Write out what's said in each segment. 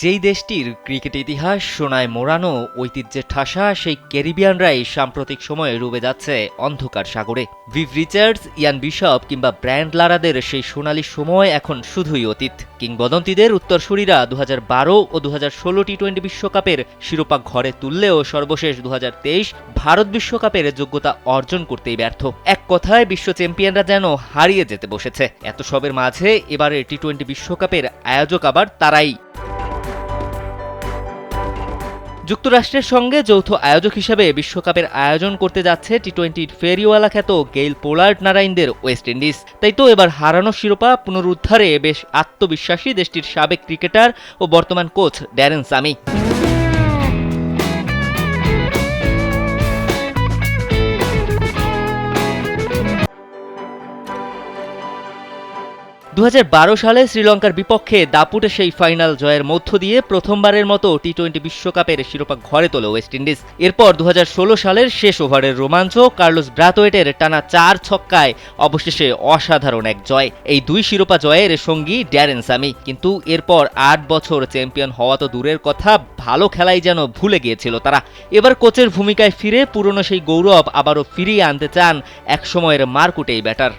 যেই দেশটির ক্রিকেট ইতিহাস সোনায় মোড়ানো, ঐতিহ্যের ঠাসা, সেই ক্যারিবিয়ানরাই সাম্প্রতিক সময়ে ডুবে যাচ্ছে অন্ধকার সাগরে। ভিভ রিচার্ডস, ইয়ান বিশপ কিংবা ব্র্যান্ড লারাদের সেই সোনালী সময় এখন শুধুই অতীত। কিংবদন্তিদের উত্তরসূরিরা দু বারো ও দু টি টোয়েন্টি বিশ্বকাপের শিরোপা ঘরে তুললেও সর্বশেষ দু হাজার তেইশ ভারত বিশ্বকাপের যোগ্যতা অর্জন করতেই ব্যর্থ। এক কথায়, বিশ্ব চ্যাম্পিয়নরা যেন হারিয়ে যেতে বসেছে। এত সবের মাঝে এবারে টি টোয়েন্টি বিশ্বকাপের আয়োজক আবার তারাই। যুক্তরাষ্ট্রের সঙ্গে যৌথ আয়োজক হিসেবে বিশ্বকাপের আয়োজন করতে যাচ্ছে টি টোয়েন্টির ফেরিওয়ালা খ্যাত গেইল পোলার্ড নারাইনদের ওয়েস্ট ইন্ডিজ। তাই তো এবার হারানো শিরোপা পুনরুদ্ধারে বেশ আত্মবিশ্বাসী দেশটির সাবেক ক্রিকেটার ও বর্তমান কোচ ড্যারেন সামি। দু হাজার বারো সালে শ্রীলঙ্কার বিপক্ষে দাপুটে সেই ফাইনাল জয়ের মধ্য দিয়ে প্রথমবারের মতো টি টোয়েন্টি বিশ্বকাপের শিরোপা ঘরে তোলে ওয়েস্ট ইন্ডিজ। এরপর দু হাজার ষোলো সালের শেষ ওভারের রোমাঞ্চ কার্লোস ব্রাতোয়েটের টানা চার ছক্কায় অবশেষে অসাধারণ এক জয়। এই দুই শিরোপা জয়ের সঙ্গী ড্যারেন সামি। কিন্তু এরপর আট বছর চ্যাম্পিয়ন হওয়া তো দূরের কথা, ভালো খেলাই যেন ভুলে গিয়েছিল তারা। এবার কোচের ভূমিকায় ফিরে পুরনো সেই গৌরব আবারও ফিরিয়ে আনতে চান এক একসময়ের মারকুটেই ব্যাটার।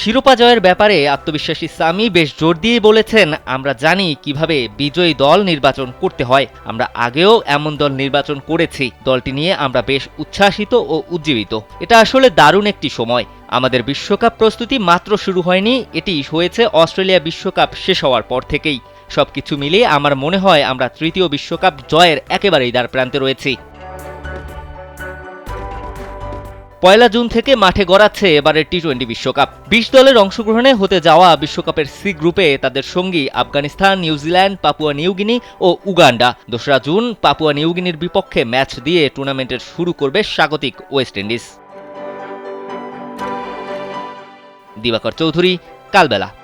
শিরোপা জয়ের ব্যাপারে আত্মবিশ্বাসী সামি বেশ জোর দিয়ে বলেছেন, আমরা জানি কীভাবে বিজয়ী দল নির্বাচন করতে হয়। আমরা আগেও এমন দল নির্বাচন করেছি। দলটি নিয়ে আমরা বেশ উচ্ছ্বাসিত ও উজ্জীবিত। এটা আসলে দারুণ একটি সময়। আমাদের বিশ্বকাপ প্রস্তুতি মাত্র শুরু হয়নি। এটি হয়েছে অস্ট্রেলিয়া বিশ্বকাপ শেষ হওয়ার পর থেকেই। সবকিছু মিলিয়ে আমার মনে হয় আমরা তৃতীয় বিশ্বকাপ জয়ের একেবারেই দ্বার প্রান্তে রয়েছি। পয়লা জুন থেকে মাঠে গড়াচ্ছে এবারের টি টোয়েন্টি বিশ্বকাপ। বিশ দলের অংশগ্রহণে হতে যাওয়া বিশ্বকাপের সি গ্রুপে তাদের সঙ্গী Afghanistan, New Zealand, Papua New Guinea ও উগান্ডা। দোসরা জুন পাপুয়া নিউগিনির বিপক্ষে ম্যাচ দিয়ে টুর্নামেন্টের শুরু করবে স্বাগতিক ওয়েস্ট ইন্ডিজ। দিবাকর চৌধুরী, কালবেলা।